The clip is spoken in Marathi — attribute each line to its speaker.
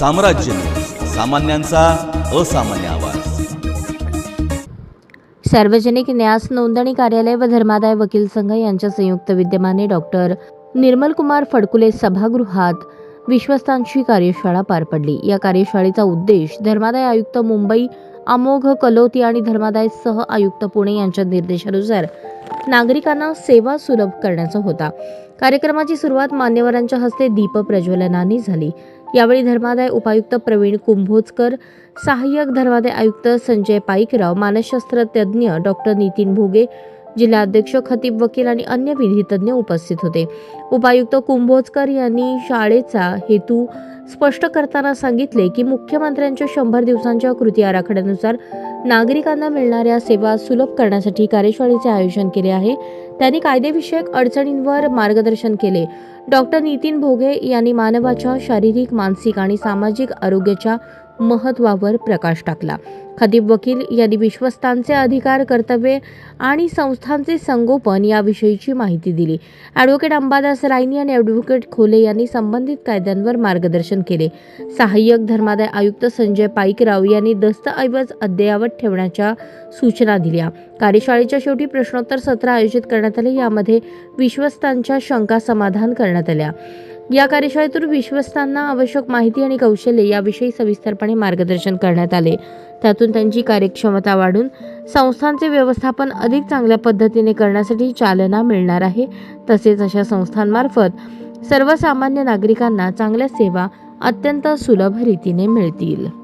Speaker 1: साम्राज्य. सामान्यांचा असामान्य आवाज.
Speaker 2: सार्वजनिक न्यास नोंदणी कार्यालय व धर्मादाय वकील संघ यांच्या संयुक्त विद्यमाने डॉक्टर निर्मलकुमार फडकुले सभागृहात विश्वस्तांची कार्यशाळा पार पडली. या कार्यशाळेचा उद्देश धर्मादाय आयुक्त मुंबई अमोघ कलोती आणि धर्मादाय सह आयुक्त पुणे यांच्या निर्देशानुसार नागरिकांना सेवा सुलभ करण्याचा होता. कार्यक्रमाची सुरुवात मान्यवरांच्या हस्ते दीप प्रज्वलनाने झाली. यावेळी धर्मादाय उपायुक्त प्रवीण कुंभोजकर सहाय्यक धर्मादाय आयुक्त संजय पाईकराव मानसशास्त्र तज्ज्ञ डॉक्टर नितीन भोगे जिल्हाध्यक्ष खतीब वकील आणि अन्य विधितज्ञ उपस्थित होते. उपायुक्त कुंभोजकर यांनी शाळेचा हेतू स्पष्ट करताना सांगितले की मुख्यमंत्र्यांच्या शंभर दिवसांच्या कृती आराखड्यानुसार नागरिकांना मिळणाऱ्या सेवा सुलभ करण्यासाठी कार्यशाळेचे आयोजन केले आहे. त्यांनी कायदेविषयक अडचणींवर मार्गदर्शन केले. डॉक्टर नितीन भोगे यांनी मानवाच्या शारीरिक मानसिक आणि सामाजिक आरोग्याच्या महत्त्वावर प्रकाश टाकला. खतीब वकील यांनी विश्वस्तांचे अधिकार कर्तव्ये आणि संस्थांचे संगोपन याविषयीची माहिती दिली. ॲडव्होकेट अंबादास रायनी आणि ॲडव्होकेट खोले यांनी संबंधित कायद्यांवर मार्गदर्शन केले. सहाय्यक धर्मादाय आयुक्त संजय पाईकराव यांनी दस्तऐवज अद्ययावत ठेवण्याच्या सूचना दिल्या. कार्यशाळेच्या शेवटी प्रश्नोत्तर सत्र आयोजित करण्यात आले. यामध्ये विश्वस्तांच्या शंका समाधान करण्यात आल्या. या कार्यशाळेतून विश्वस्तांना आवश्यक माहिती आणि कौशल्य याविषयी सविस्तरपणे मार्गदर्शन करण्यात आले. त्यातून त्यांची कार्यक्षमता वाढून संस्थांचे व्यवस्थापन अधिक चांगल्या पद्धतीने करण्यासाठी चालना मिळणार आहे. तसेच अशा संस्थांमार्फत सर्वसामान्य नागरिकांना चांगल्या सेवा अत्यंत सुलभ रीतीने मिळतील.